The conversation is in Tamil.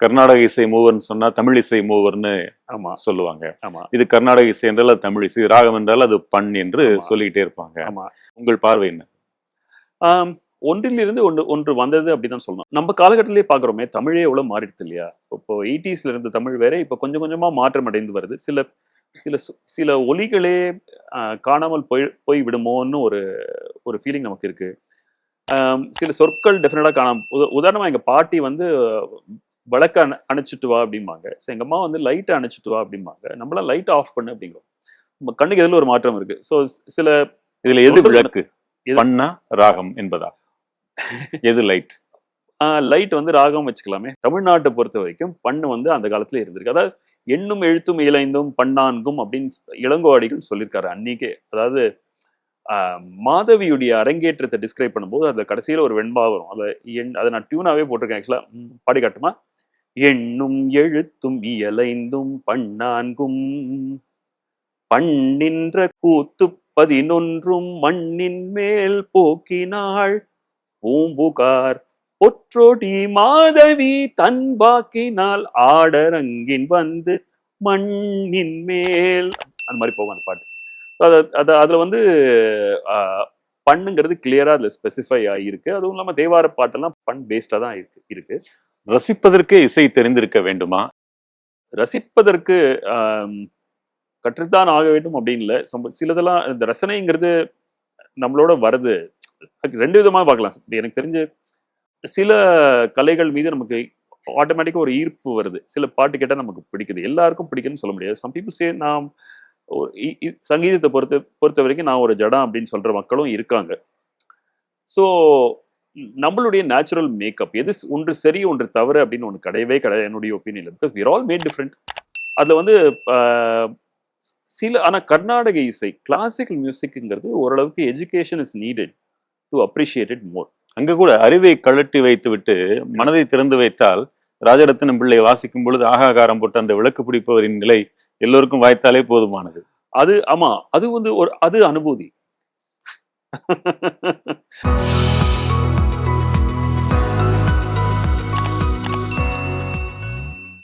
கர்நாடக இசை மூவர்னு சொன்னா தமிழ் இசை மூவர்னு ஆமா. சொல்லுவாங்க. ஆமா. இது கர்நாடக இசை என்றால் அது தமிழ் இசை ராகம் என்றால் அது பண் என்று. சொல்லிக்கிட்டே இருப்பாங்க. ஆமா. உங்கள் பார்வை என்ன? ஒன்றிலிருந்து ஒன்று ஒன்று வந்தது அப்படிதான் சொல்லணும். நம்ம காலகட்டத்திலே பாக்குறோமே தமிழே எவ்வளவு மாறிடுது இல்லையா? இப்போ எயிட்டிஸ்ல இருந்த தமிழ் வேற இப்ப கொஞ்சம் கொஞ்சமா மாற்றம் அடைந்து வருது. சில சில சில ஒலிகளே காணாமல் போய் போய் விடுமோன்னு ஒரு ஒரு ஃபீலிங் நமக்கு இருக்கு. சில சொற்கள் டெஃபினட்டா காணாம உத- உதாரணமா எங்க பாட்டி வந்து விளக்க அண அணைச்சிட்டு வா அப்படிம்பாங்க. ஸோ எங்க அம்மா வந்து லைட்டை அணைச்சிட்டு வா அப்படிம்பாங்க. நம்மளாம் லைட் ஆஃப் பண்ணு அப்படிங்கிறோம். நம்ம கண்ணுக்கு எதில் ஒரு மாற்றம் இருக்கு? ஸோ சில இதுல எது விளக்கு? பண்ணா ராகம் என்பதா? எது லைட் லைட் வந்து ராகம் வச்சுக்கலாமே. தமிழ்நாட்டை பொறுத்த வரைக்கும் பண்ணு வந்து அந்த காலத்துல இருந்திருக்கு. அதாவது எண்ணும் எழுத்தும் இளைந்தும் பண்ணான்கும் அப்படின்னு இளங்கோவாடிகள் சொல்லியிருக்காரு அன்னைக்கே. அதாவது மாதவியுடைய அரங்கேற்றத்தை டிஸ்கிரைப் பண்ணும்போது அதுல கடைசியில ஒரு வெண்பா வரும். அதை அதை நான் டியூனாவே போட்டிருக்கேன் ஆக்சுவலா பாடி காட்டுமா? எண்ணும் எழுத்தும் இயலைந்தும் பண்ணான்கும். பண்ணின்ற கூத்து பதினொன்றும் மண்ணின் மேல் போக்கினாள். பூம்புகார் பொற்றோடி மாதவி தன் பாக்கினால் ஆடரங்கின் வந்து மண்ணின் மேல். அந்த மாதிரி போகும் அந்த பாட்டு. அது அதுல வந்து ஆஹ், பண்ணுங்கிறது கிளியரா அதுல ஸ்பெசிஃபை ஆகியிருக்கு அதுவும் இல்லாம தேவார பாட்டெல்லாம் பண் பேஸ்டா தான் இருக்கு இருக்கு. ரசிப்பதற்கே இசை தெரிந்திருக்க வேண்டுமா? ரசிப்பதற்கு கற்றுத்தான் ஆக வேண்டும் அப்படின்னு இல்லை. some- சிலதெல்லாம் இந்த ரசனைங்கிறது நம்மளோட வருது. ரெண்டு விதமாக பார்க்கலாம். எனக்கு தெரிஞ்சு சில கலைகள் மீது நமக்கு ஆட்டோமேட்டிக்காக ஒரு ஈர்ப்பு வருது. சில பாட்டு கேட்டால் நமக்கு பிடிக்குது. எல்லாருக்கும் பிடிக்குன்னு சொல்ல முடியாது. சம் பீப்புள் சே நாம் இ- சங்கீதத்தை பொறுத்த பொறுத்த வரைக்கும் நான் ஒரு ஜடம் அப்படின்னு சொல்கிற மக்களும் இருக்காங்க. ஸோ நம்மளுடைய நேச்சுரல் மேக்கப் எது ஒன்று சரி ஒன்று தவறு அப்படின்னு ஒன்று கிடையவே கிடையாது என்னுடைய opinion because we're all made different அதில் வந்து சில ஆனால் கர்நாடக இசை கிளாசிக்கல் மியூசிக்ங்கிறது ஓரளவுக்கு education is needed to appreciate it more அங்க கூட அறிவை கழட்டி வைத்து விட்டு மனதை திறந்து வைத்தால் ராஜரத்னம் பிள்ளை வாசிக்கும் பொழுது ஆகாகாரம் போட்டு அந்த விளக்கு பிடிப்பவரின் நிலை எல்லோருக்கும் வாய்த்தாலே போதுமானது. அது ஆமா அது வந்து ஒரு அது அனுபூதி.